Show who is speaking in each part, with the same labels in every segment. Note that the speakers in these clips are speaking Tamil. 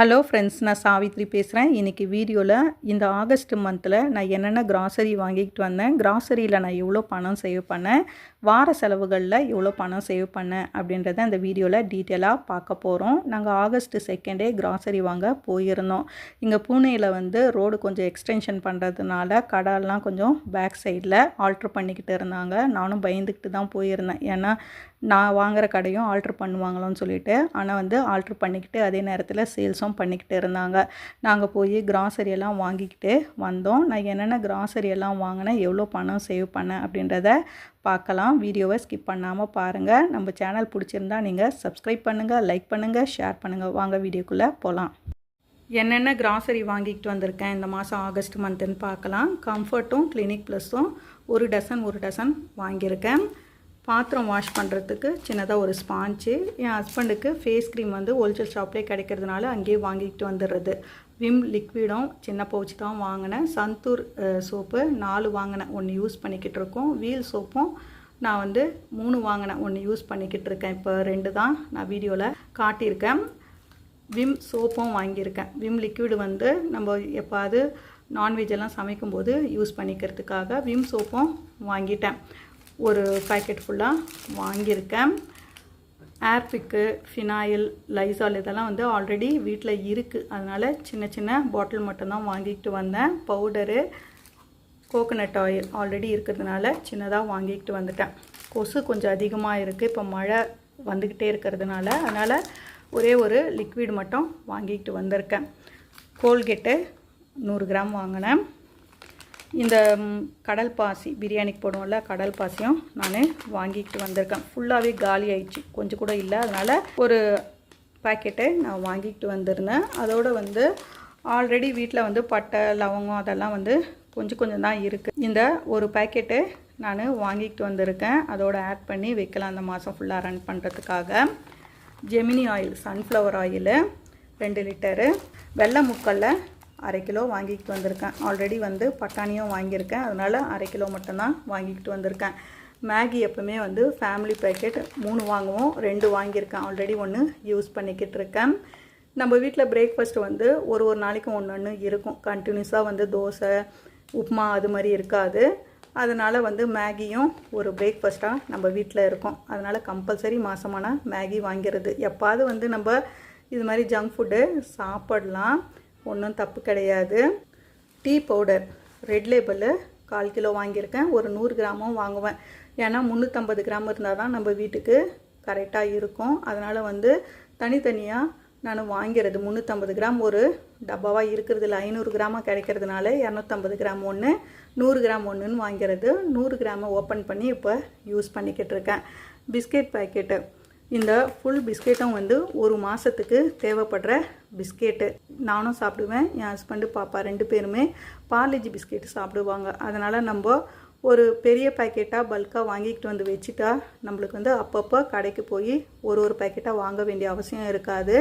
Speaker 1: ஹலோ ஃப்ரெண்ட்ஸ் நான் சாவித்ரி பேசுகிறேன் இன்றைக்கி வீடியோவில் இந்த ஆகஸ்ட் மந்தில் நான் என்னென்ன கிராசரி வாங்கிக்கிட்டு வந்தேன் கிராசரியில் நான் எவ்வளோ பணம் சேவ் பண்ணேன் வார செலவுகளில் எவ்வளோ பணம் சேவ் பண்ணேன் அப்படின்றத அந்த வீடியோவில் டீட்டெயிலாக பார்க்க போகிறோம் நாங்கள் ஆகஸ்ட் செகண்டே கிராசரி வாங்க போயிருந்தோம். இங்கே பூனேயில் வந்து ரோடு கொஞ்சம் எக்ஸ்டென்ஷன் பண்ணுறதுனால கடைலாம் கொஞ்சம் பேக் சைடில் ஆல்ட்ரு பண்ணிக்கிட்டு இருந்தாங்க. நானும் பயந்துக்கிட்டு தான் போயிருந்தேன். ஏன்னா நான் வாங்குற கடையும் ஆல்ட்ரு பண்ணுவாங்களோன்னு சொல்லிட்டு ஆனால் வந்து ஆல்ட்ரு பண்ணிக்கிட்டு அதே நேரத்தில் சேல்ஸும் பண்ணிக்கிட்டு இருந்தாங்க. நாங்கள் போய் கிராசரி எல்லாம் வாங்கிக்கிட்டு வந்தோம். நான் என்னென்ன கிராசரி எல்லாம் வாங்கினேன் எவ்வளோ பணம் சேவ் பண்ணேன் அப்படின்றத பார்க்கலாம். வீடியோவை ஸ்கிப் பண்ணாமல் பாருங்கள் நம்ம சேனல் பிடிச்சிருந்தா நீங்கள் சப்ஸ்கிரைப் பண்ணுங்கள் லைக் பண்ணுங்கள் ஷேர் பண்ணுங்கள் வாங்க வீடியோக்குள்ளே போகலாம் என்னென்ன கிராசரி வாங்கிக்கிட்டு வந்திருக்கேன் இந்த மாதம் ஆகஸ்ட் மந்த்துன்னு பார்க்கலாம். கம்ஃபர்ட்டும் கிளினிக் ப்ளஸ்ஸும் ஒரு டசன் ஒரு டசன் வாங்கியிருக்கேன். பாத்திரம் வாஷ் பண்ணுறதுக்கு சின்னதாக ஒரு ஸ்பாஞ்சு என் ஹஸ்பண்டுக்கு ஃபேஸ் க்ரீம் வந்து ஹோல்சேல் ஷாப்லேயே கிடைக்கிறதுனால அங்கேயே வாங்கிக்கிட்டு வந்துடுறது விம் லிக்விடும் சின்ன பவுச் தான் வாங்கினேன். சந்தூர் சோப்பு நாலு வாங்கினேன். ஒன்று யூஸ் பண்ணிக்கிட்டு இருக்கோம். வீல் சோப்பும் நான் வந்து மூணு வாங்கினேன். ஒன்று யூஸ் பண்ணிக்கிட்டு இருக்கேன். இப்போ ரெண்டு தான் நான் வீடியோவில் காட்டியிருக்கேன். விம் சோப்பும் வாங்கியிருக்கேன். விம் லிக்விடு வந்து நம்ம எப்பாவது நான்வெஜ் எல்லாம் சமைக்கும்போது யூஸ் பண்ணிக்கிறதுக்காக விம் சோப்பும் வாங்கிட்டேன். ஒரு பேக்கெட் ஃபுல்லாக வாங்கியிருக்கேன். ஏர்பிக்கு ஃபினாயில் லைசால் இதெல்லாம் வந்து ஆல்ரெடி வீட்டில் இருக்குது அதனால் சின்ன சின்ன பாட்டில் மட்டும்தான் வாங்கிக்கிட்டு வந்தேன். பவுடரு கோகோனட் ஆயில் ஆல்ரெடி இருக்கிறதுனால சின்னதாக வாங்கிக்கிட்டு வந்துட்டேன். கொசு கொஞ்சம் அதிகமாக இருக்குது இப்போ மழை வந்துக்கிட்டே இருக்கிறதுனால அதனால் ஒரே ஒரு லிக்விட் மட்டும் வாங்கிக்கிட்டு வந்திருக்கேன். கோல்கேட்டு நூறு கிராம் வாங்கினேன். இந்த கடல் பாசி பிரியாணிக்கு போடுவோம்ல கடல் பாசியும் நான் வாங்கிக்கிட்டு வந்திருக்கேன். ஃபுல்லாகவே காலி ஆயிடுச்சு. கொஞ்சம் கூட இல்லை. அதனால் ஒரு பேக்கெட்டை நான் வாங்கிக்கிட்டு வந்திருந்தேன். அதோடு வந்து ஆல்ரெடி வீட்டில் வந்து பட்டை லவங்கம் அதெல்லாம் வந்து கொஞ்சம் கொஞ்சம் தான் இருக்குது இந்த ஒரு பேக்கெட்டு நான் வாங்கிக்கிட்டு வந்திருக்கேன். அதோடு ஆட் பண்ணி வைக்கலாம் அந்த மாதம் ஃபுல்லாக ரன் பண்ணுறதுக்காக ஜெமினி ஆயில் சன்ஃப்ளவர் ஆயிலு ரெண்டு லிட்டரு. வெள்ளை முக்கல்ல அரை கிலோ வாங்கிக்கிட்டு வந்திருக்கேன். ஆல்ரெடி வந்து பட்டாணியும் வாங்கியிருக்கேன். அதனால் அரை கிலோ மட்டும்தான் வாங்கிக்கிட்டு வந்திருக்கேன். மேகி எப்பவுமே வந்து ஃபேமிலி பேக்கெட் மூணு வாங்குவோம். ரெண்டு வாங்கியிருக்கேன். ஆல்ரெடி ஒன்று யூஸ் பண்ணிக்கிட்டு இருக்கேன். நம்ம வீட்டில் பிரேக்ஃபாஸ்ட் வந்து ஒரு ஒரு நாளைக்கும் ஒன்று ஒன்று இருக்கும். கண்டினியூஸாக வந்து தோசை உப்புமா அது மாதிரி இருக்காது. அதனால் வந்து மேகியும் ஒரு பிரேக்ஃபாஸ்ட்டாக நம்ம வீட்டில் இருக்கும். அதனால் கம்பல்சரி மாதமான மேகி வாங்கிறது. எப்பாவது வந்து நம்ம இது மாதிரி ஜங்க் ஃபுட்டு சாப்பிடலாம். ஒன்றும் தப்பு கிடையாது. டீ பவுடர் ரெட் லேபிள் கால் கிலோ வாங்கியிருக்கேன். ஒரு நூறு கிராமும் வாங்குவேன். ஏன்னா முந்நூற்றம்பது கிராம் இருந்தால் தான் நம்ம வீட்டுக்கு கரெக்டாக இருக்கும். அதனால் வந்து தனித்தனியாக நான் வாங்கிறது. முந்நூற்றம்பது கிராம் ஒரு டப்பாவாக இருக்கிறது இல்லை. ஐநூறு கிராமாக கிடைக்கிறதுனால இரநூத்தம்பது கிராம் ஒன்று நூறு கிராம் ஒன்றுன்னு வாங்கிறது. நூறு கிராமை ஓப்பன் பண்ணி இப்போ யூஸ் பண்ணிக்கிட்டு இருக்கேன். Biscuit packet. இந்த ஃபுல் பிஸ்கெட்டும் வந்து ஒரு மாதத்துக்கு தேவைப்படுற பிஸ்கெட்டு நானும் சாப்பிடுவேன். என் ஹஸ்பண்டு பாப்பா ரெண்டு பேருமே பார்லிஜி பிஸ்கெட்டு சாப்பிடுவாங்க. அதனால் நம்ம ஒரு பெரிய பேக்கெட்டாக பல்காக வாங்கிக்கிட்டு வந்து வச்சுட்டா நம்மளுக்கு வந்து அப்பப்போ கடைக்கு போய் ஒரு ஒரு பேக்கெட்டாக வாங்க வேண்டிய அவசியம் இருக்காது.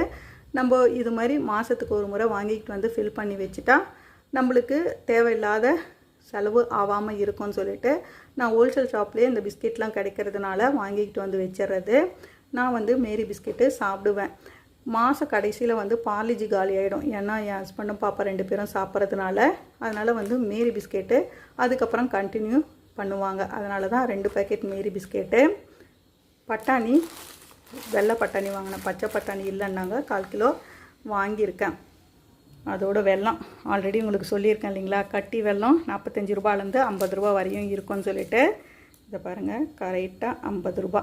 Speaker 1: நம்ம இது மாதிரி மாதத்துக்கு ஒரு முறை வாங்கிக்கிட்டு வந்து ஃபில் பண்ணி வச்சுட்டா நம்மளுக்கு தேவையில்லாத செலவு ஆகாமல் இருக்கும்னு சொல்லிட்டு நான் ஹோல்சேல் ஷாப்லேயே இந்த பிஸ்கெட்லாம் கிடைக்கிறதுனால வாங்கிக்கிட்டு வந்து வச்சிடுறது நான் வந்து மேரி பிஸ்கெட்டு சாப்பிடுவேன். மாத கடைசியில் வந்து பாலிஜி காலி ஆகிடும் ஏன்னா என் ஹஸ்பண்டும் பாப்பா ரெண்டு பேரும் சாப்பிட்றதுனால அதனால் வந்து மேரி பிஸ்கெட்டு அதுக்கப்புறம் கண்டினியூ பண்ணுவாங்க. அதனால தான் ரெண்டு பேக்கெட் மேரி பிஸ்கெட்டு. பட்டாணி வெள்ளை பட்டாணி வாங்கினேன். பச்சை பட்டாணி இல்லைன்னாங்க கால் கிலோ வாங்கியிருக்கேன். அதோட வெல்லம் ஆல்ரெடி உங்களுக்கு சொல்லியிருக்கேன் இல்லைங்களா? கட்டி வெல்லம் நாற்பத்தஞ்சு ரூபாலேருந்து ஐம்பது ரூபா வரையும் இருக்கும்னு சொல்லிட்டு இதை பாருங்கள் கரெக்டாக ஐம்பது ரூபா.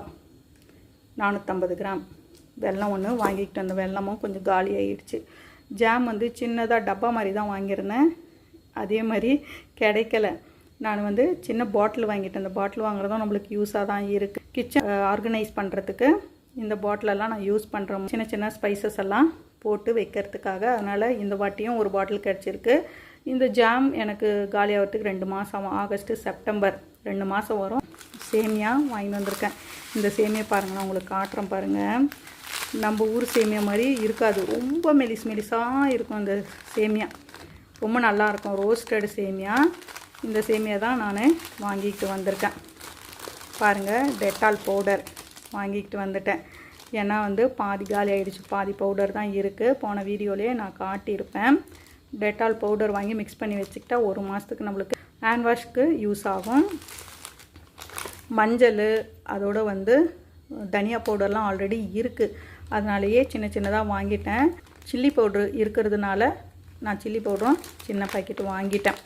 Speaker 1: நானூற்றம்பது கிராம். வெல்லம் ஒன்று வாங்கிக்கிட்டு வந்த வெள்ளமும் கொஞ்சம் காலி ஆகிடுச்சு ஜாம் வந்து சின்னதாக டப்பா மாதிரி தான் வாங்கியிருந்தேன். அதே மாதிரி கிடைக்கல. நான் வந்து சின்ன பாட்டில் வாங்கிட்டேன் அந்த பாட்டில் வாங்குறதும் நம்மளுக்கு யூஸாக தான் இருக்குது கிச்சன் ஆர்கனைஸ் பண்ணுறதுக்கு இந்த பாட்டிலெல்லாம் நான் யூஸ் பண்ணுறேன் சின்ன சின்ன ஸ்பைசஸ் எல்லாம் போட்டு வைக்கிறதுக்காக அதனால் இந்த வாட்டியும் ஒரு பாட்டில் கிடச்சிருக்கு. இந்த ஜாம் எனக்கு காலி ஆகிறதுக்கு ரெண்டு மாதம் ஆகஸ்ட்டு செப்டம்பர் ரெண்டு மாதம் வரும். சேமியா வாங்கிட்டு வந்திருக்கேன். இந்த சேமியா பாருங்கள் நான் உங்களுக்கு காட்டுறேன் பாருங்கள் நம்ம ஊர் சேமியா மாதிரி இருக்காது. ரொம்ப மெலிஸ் மெலிஸாக இருக்கும் அந்த சேமியா. ரொம்ப நல்லாயிருக்கும் ரோஸ்டட் சேமியா. இந்த சேமியா தான் நான் வாங்கிக்கிட்டு வந்திருக்கேன். பாருங்கள் டெட்டால் பவுடர் வாங்கிக்கிட்டு வந்துட்டேன். ஏன்னா வந்து பாதி காலி ஆகிடுச்சு பாதி பவுடர் தான் இருக்குது போன வீடியோலேயே நான் காட்டியிருப்பேன். டெட்டால் பவுடர் வாங்கி மிக்ஸ் பண்ணி வச்சுக்கிட்டா ஒரு மாதத்துக்கு நம்மளுக்கு ஹேண்ட் வாஷ்க்கு யூஸ் ஆகும். மஞ்சள் அதோட வந்து தனியா பவுடர்லாம் ஆல்ரெடி இருக்குது அதனாலேயே சின்ன சின்னதாக வாங்கிட்டேன். சில்லி பவுட்ரு இருக்கிறதுனால நான் சில்லி பவுடரும் சின்ன பாக்கெட் வாங்கிட்டேன்.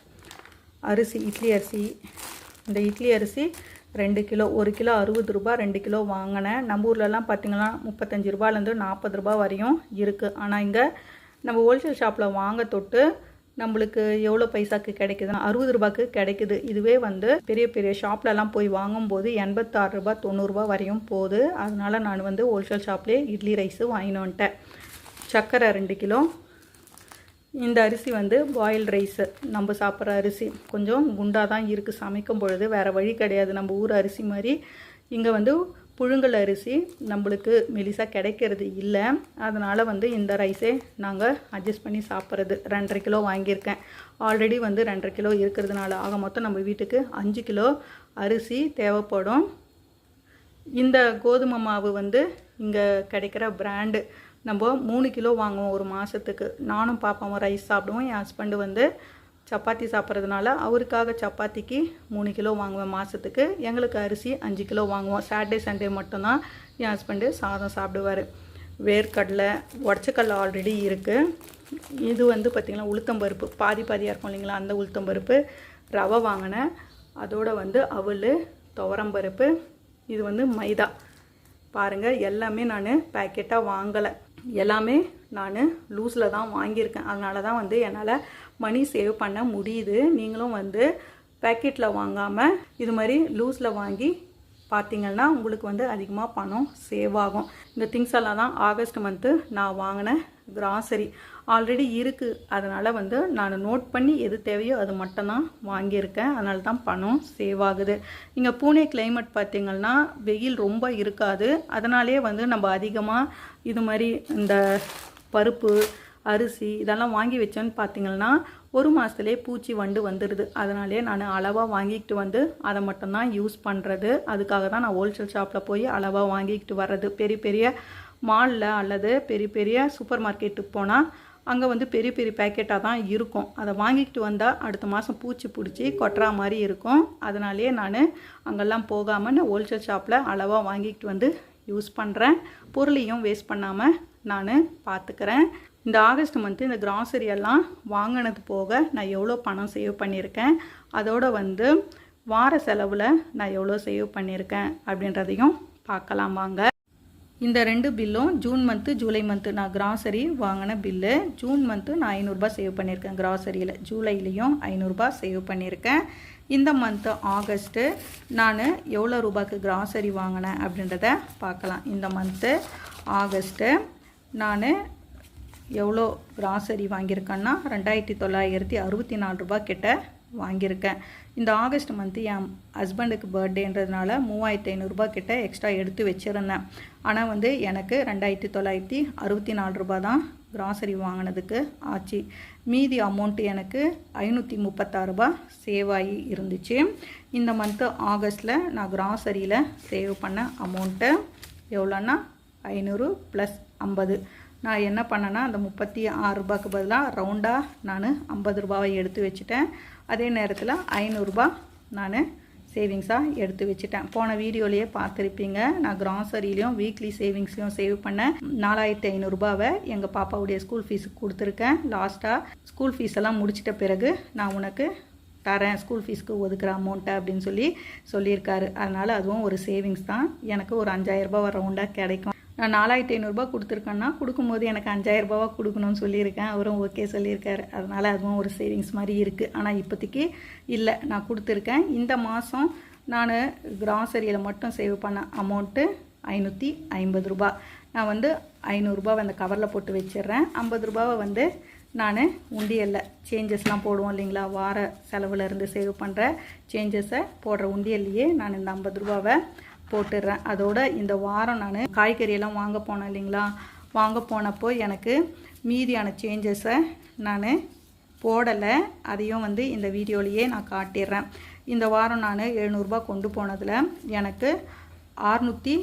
Speaker 1: அரிசி இட்லி அரிசி. இந்த இட்லி அரிசி ரெண்டு கிலோ ஒரு கிலோ அறுபது ரூபா ரெண்டு கிலோ வாங்கினேன். நம்ம ஊர்லலாம் பார்த்திங்கன்னா முப்பத்தஞ்சு ரூபாலேருந்து நாற்பது ரூபா வரையும் இருக்குது ஆனால் இங்கே நம்ம ஹோல்சேல் ஷாப்பில் வாங்க தொட்டு நம்மளுக்கு எவ்வளோ பைசாக்கு கிடைக்குதுன்னா அறுபது ரூபாய்க்கு கிடைக்குது. இதுவே வந்து பெரிய பெரிய ஷாப்லலாம் போய் வாங்கும்போது எண்பத்தாறு ரூபா தொண்ணூறுரூபா வரையும் போகுது. அதனால் நான் வந்து ஹோல்சேல் ஷாப்லேயே இட்லி ரைஸு வாங்கினு வந்துட்டேன். சர்க்கரை ரெண்டு கிலோ. இந்த அரிசி வந்து பாயில் ரைஸு நம்ம சாப்பிட்ற அரிசி கொஞ்சம் குண்டாக தான் இருக்குது சமைக்கும் பொழுது வேறு வழி கிடையாது. நம்ம ஊர் அரிசி மாதிரி இங்கே வந்து புழுங்கல் அரிசி நம்மளுக்கு மெலிசாக கிடைக்கிறது இல்லை. அதனால் வந்து இந்த ரைஸே நாங்கள் அட்ஜஸ்ட் பண்ணி சாப்பிட்றது. ரெண்டரை கிலோ வாங்கியிருக்கேன். ஆல்ரெடி வந்து ரெண்டரை கிலோ இருக்கிறதுனால. ஆக மொத்தம் நம்ம வீட்டுக்கு அஞ்சு கிலோ அரிசி தேவைப்படும். இந்த கோதுமை மாவு வந்து இங்கே கிடைக்கிற பிராண்டு நம்ம மூணு கிலோ வாங்குவோம் ஒரு மாதத்துக்கு நானும் பாப்பாவும் ரைஸ் சாப்பிடுவோம். என் ஹஸ்பண்டு வந்து சப்பாத்தி சாப்பிட்றதுனால அவருக்காக சப்பாத்திக்கு மூணு கிலோ வாங்குவேன் மாதத்துக்கு எங்களுக்கு அரிசி அஞ்சு கிலோ வாங்குவோம். சாட்டர்டே சண்டே மட்டும்தான் என் ஹஸ்பண்டு சாதம் சாப்பிடுவார். வேர்க்கடலை உடச்சக்கடலை ஆல்ரெடி இருக்குது இது வந்து பார்த்திங்கன்னா உளுத்தம்பருப்பு பாதி பாதியாக இருக்கும் இல்லைங்களா? அந்த உளுத்தம்பருப்பு ரவை வாங்கினேன். அதோட வந்து அவல் துவரம்பருப்பு இது வந்து மைதா. பாருங்கள் எல்லாமே நான் பேக்கெட்டாக வாங்கலை. எல்லாமே நான் லூஸில் தான் வாங்கியிருக்கேன். அதனால தான் வந்து என்னால் மணி சேவ் பண்ண முடியுது. நீங்களும் வந்து பேக்கெட்டில் வாங்காமல் இது மாதிரி லூஸில் வாங்கி பார்த்தீங்கன்னா உங்களுக்கு வந்து அதிகமாக பணம் சேவ் ஆகும். இந்த திங்ஸ் எல்லாம் தான் ஆகஸ்ட் மந்த்து நான் வாங்கின கிராசரி ஆல்ரெடி இருக்குது அதனால் வந்து நான் நோட் பண்ணி எது தேவையோ அது மட்டும்தான் வாங்கியிருக்கேன். அதனால தான் பணம் சேவ் ஆகுது. இங்கே பூனே கிளைமேட் பார்த்திங்கன்னா வெயில் ரொம்ப இருக்காது. அதனாலே வந்து நம்ம அதிகமாக இது மாதிரி இந்த பருப்பு அரிசி இதெல்லாம் வாங்கி வச்சோன்னு பார்த்தீங்கன்னா ஒரு மாதத்துலேயே பூச்சி வண்டு வந்துடுது அதனாலே நான் அளவாக வாங்கிக்கிட்டு வந்து அதை மட்டும்தான் யூஸ் பண்ணுறது அதுக்காக தான் நான் ஹோல்சேல் ஷாப்பில் போய் அளவாக வாங்கிக்கிட்டு வர்றது. பெரிய பெரிய மாலில் அல்லது பெரிய பெரிய சூப்பர் மார்க்கெட்டுக்கு போனால் அங்கே வந்து பெரிய பெரிய பேக்கெட்டாக தான் இருக்கும். அதை வாங்கிக்கிட்டு வந்தால் அடுத்த மாதம் பூச்சி பிடிச்சி கொட்டுறா மாதிரி இருக்கும். அதனாலேயே நான் அங்கெல்லாம் போகாமல் நான் ஹோல்சேல் ஷாப்பில் அளவாக வாங்கிக்கிட்டு வந்து யூஸ் பண்ணுறேன் பொருளையும் வேஸ்ட் பண்ணாமல் நான் பார்த்துக்கிறேன் இந்த ஆகஸ்ட் மந்த்து இந்த கிராசரி எல்லாம் வாங்கினது போக நான் எவ்வளோ பணம் சேவ் பண்ணியிருக்கேன்? அதோட வந்து வார செலவில் நான் எவ்வளோ சேவ் பண்ணியிருக்கேன்? அப்படின்றதையும் பார்க்கலாம் வாங்க. இந்த ரெண்டு பில்லும் ஜூன் மந்த்து ஜூலை மந்த்து நான் கிராசரி வாங்கின பில்லு ஜூன் மந்த்து நான் ஐநூறுரூபா சேவ் பண்ணியிருக்கேன் கிராசரியில் ஜூலைலேயும் ஐநூறுரூபா சேவ் பண்ணியிருக்கேன். இந்த மந்த்து ஆகஸ்ட்டு நான் எவ்வளோ ரூபாய்க்கு கிராசரி வாங்கினேன் அப்படின்றத பார்க்கலாம். இந்த மந்த்து ஆகஸ்ட்டு நான் எவ்வளோ கிராசரி வாங்கியிருக்கேன்னா ரெண்டாயிரத்தி தொள்ளாயிரத்தி அறுபத்தி நாலு ரூபா கிட்ட வாங்கியிருக்கேன். இந்த ஆகஸ்ட் மந்த்து என் ஹஸ்பண்டுக்கு பர்த்டேன்றதுனால மூவாயிரத்தி ஐநூறுரூபா கிட்ட எக்ஸ்ட்ரா எடுத்து வச்சுருந்தேன். ஆனால் வந்து எனக்கு ரெண்டாயிரத்தி தொள்ளாயிரத்தி அறுபத்தி நாலு ரூபா தான் கிராசரி வாங்கினதுக்கு ஆச்சு. மீதி அமௌண்ட்டு எனக்கு ஐநூற்றி முப்பத்தாறு ரூபா சேவ் ஆகி இருந்துச்சு. இந்த மந்த்து ஆகஸ்ட்டில் நான் கிராசரியில் சேவ் பண்ண அமௌண்ட்டு எவ்வளோன்னா ஐநூறு ப்ளஸ் ஐம்பது. நான் என்ன பண்ணேன்னா அந்த முப்பத்தி ஆறு ரூபாய்க்கு பதிலாக ரவுண்டாக நான் ஐம்பது ரூபாவை எடுத்து வச்சுட்டேன். அதே நேரத்தில் ஐநூறுரூபா நான் சேவிங்ஸாக எடுத்து வச்சுட்டேன். போன வீடியோலேயே பார்த்துருப்பீங்க நான் கிராசரிலையும் வீக்லி சேவிங்ஸ்லையும் சேவ் பண்ணேன் நாலாயிரத்தி ஐநூறுரூபாவை எங்கள் பாப்பாவுடைய ஸ்கூல் ஃபீஸுக்கு கொடுத்துருக்கேன். லாஸ்ட்டாக ஸ்கூல் ஃபீஸ் எல்லாம் முடிச்சிட்ட பிறகு நான் உனக்கு தரேன் ஸ்கூல் ஃபீஸ்க்கு ஒதுக்குற அமௌண்ட்டை அப்படின்னு சொல்லி சொல்லியிருக்காரு. அதனால் அதுவும் ஒரு சேவிங்ஸ் தான். எனக்கு ஒரு அஞ்சாயிரரூபா ரவுண்டாக கிடைக்கும். நான் நாலாயிரத்தி ஐநூறுரூபா கொடுத்துருக்கேன்னா கொடுக்கும்போது எனக்கு அஞ்சாயிரரூபாவா கொடுக்கணும்னு சொல்லியிருக்கேன். அவரும் ஓகே சொல்லியிருக்காரு. அதனால் அதுவும் ஒரு சேவிங்ஸ் மாதிரி இருக்குது ஆனால் இப்போதைக்கு இல்லை. நான் கொடுத்துருக்கேன். இந்த மாதம் நான் கிராசரியில் மட்டும் சேவ் பண்ண அமௌண்ட்டு ஐநூற்றி ஐம்பது ரூபா. நான் வந்து ஐநூறுரூபாவை அந்த கவரில் போட்டு வச்சிடுறேன். ஐம்பது ரூபாவை வந்து நான் உண்டியலில் சேஞ்சஸ்லாம் போடுவோம் இல்லைங்களா? வார செலவில் இருந்து சேவ் பண்ணுற சேஞ்சஸை போடுற உண்டியல்லையே நான் இந்த ஐம்பது ரூபாவை போட்டுடுறேன் அதோட இந்த வாரம் நான் காய்கறியெல்லாம் வாங்க போனேன் இல்லைங்களா? வாங்க போனப்போ எனக்கு மீதியான சேஞ்சஸை நான் போடலை. அதையும் வந்து இந்த வீடியோலையே நான் காட்டிடுறேன். இந்த வாரம் நான் எழுநூறுபா கொண்டு போனதில் எனக்கு அறுநூற்றி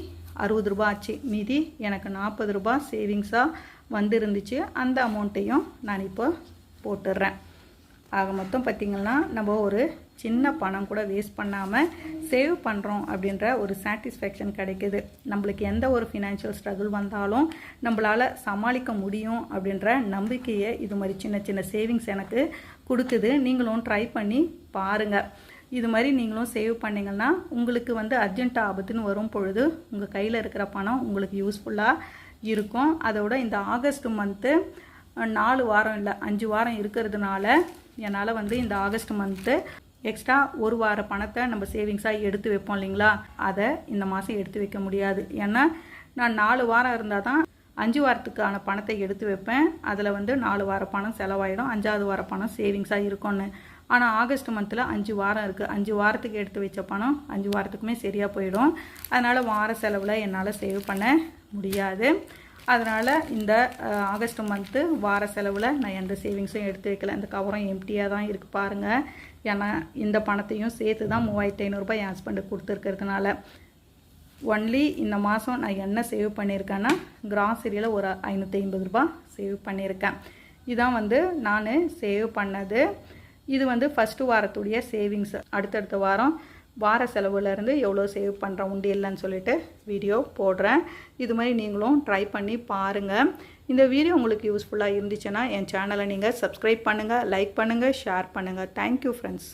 Speaker 1: அறுபது ரூபா ஆச்சு. மீதி எனக்கு நாற்பது ரூபா சேவிங்ஸாக வந்துருந்துச்சு. அந்த அமௌண்ட்டையும் நான் இப்போ போட்டுடுறேன். ஆக மொத்தம் பார்த்திங்கன்னா நம்ம ஒரு சின்ன பணம் கூட வேஸ்ட் பண்ணாமல் சேவ் பண்ணுறோம் அப்படின்ற ஒரு சாட்டிஸ்ஃபேக்ஷன் கிடைக்குது. நம்மளுக்கு எந்த ஒரு ஃபினான்ஷியல் ஸ்ட்ரகிள் வந்தாலும் நம்மளால் சமாளிக்க முடியும் அப்படின்ற நம்பிக்கையை இது மாதிரி சின்ன சின்ன சேவிங்ஸ் எனக்கு கொடுக்குது. நீங்களும் ட்ரை பண்ணி பாருங்கள் இது மாதிரி நீங்களும் சேவ் பண்ணிங்கன்னா உங்களுக்கு வந்து அர்ஜென்ட் ஆபத்துன்னு வரும் பொழுது உங்கள் கையில் இருக்கிற பணம் உங்களுக்கு யூஸ்ஃபுல்லாக இருக்கும். அதோட இந்த ஆகஸ்ட் மந்த்து நாலு வாரம் இல்லை அஞ்சு வாரம் இருக்கிறதுனால என்னால் வந்து இந்த ஆகஸ்ட் மந்த்து எக்ஸ்ட்ரா ஒரு வார பணத்தை நம்ம சேவிங்ஸாக எடுத்து வைப்போம் இல்லைங்களா? அதை இந்த மாதம் எடுத்து வைக்க முடியாது. ஏன்னா நான் நாலு வாரம் இருந்தால் தான் அஞ்சு வாரத்துக்கான பணத்தை எடுத்து வைப்பேன். அதில் வந்து நாலு வார பணம் செலவாயிடும். அஞ்சாவது வார பணம் சேவிங்ஸாக இருக்கும்னு. ஆனால் ஆகஸ்ட் மந்தில் அஞ்சு வாரம் இருக்குது அஞ்சு வாரத்துக்கு எடுத்து வச்ச பணம் அஞ்சு வாரத்துக்குமே சரியாக போயிடும். அதனால் வார செலவில் என்னால் சேவ் பண்ண முடியாது. அதனால் இந்த ஆகஸ்ட் மந்த்து வார செலவில் நான் எந்த சேவிங்ஸும் எடுத்து வைக்கல. இந்த கவரம் எம்டியாக தான் இருக்குது பாருங்கள் ஏன்னா இந்த பணத்தையும் சேர்த்து தான் மூவாயிரத்தி ஐநூறுரூபா என் ஹஸ்பண்டுக்கு கொடுத்துருக்கிறதுனால. ஒன்லி இந்த மாதம் நான் என்ன சேவ் பண்ணியிருக்கேன்னா கிராசரியில் ஒரு ஐநூற்றி ஐம்பது ரூபா சேவ் பண்ணியிருக்கேன் இதான் வந்து நான் சேவ் பண்ணது. இது வந்து ஃபஸ்ட்டு வாரத்துடைய சேவிங்ஸ் அடுத்தடுத்த வாரம் வார செலவுலேருந்து எவ்வளோ சேவ் பண்ணுறேன் உண்டு இல்லைன்னு சொல்லிட்டு வீடியோ போடுறேன். இது மாதிரி நீங்களும் ட்ரை பண்ணி பாருங்கள் இந்த வீடியோ உங்களுக்கு யூஸ்ஃபுல்லாக இருந்துச்சுன்னா என் சேனலை நீங்கள் சப்ஸ்கிரைப் பண்ணுங்கள் லைக் பண்ணுங்கள் ஷேர் பண்ணுங்கள் தேங்க்யூ ஃப்ரெண்ட்ஸ்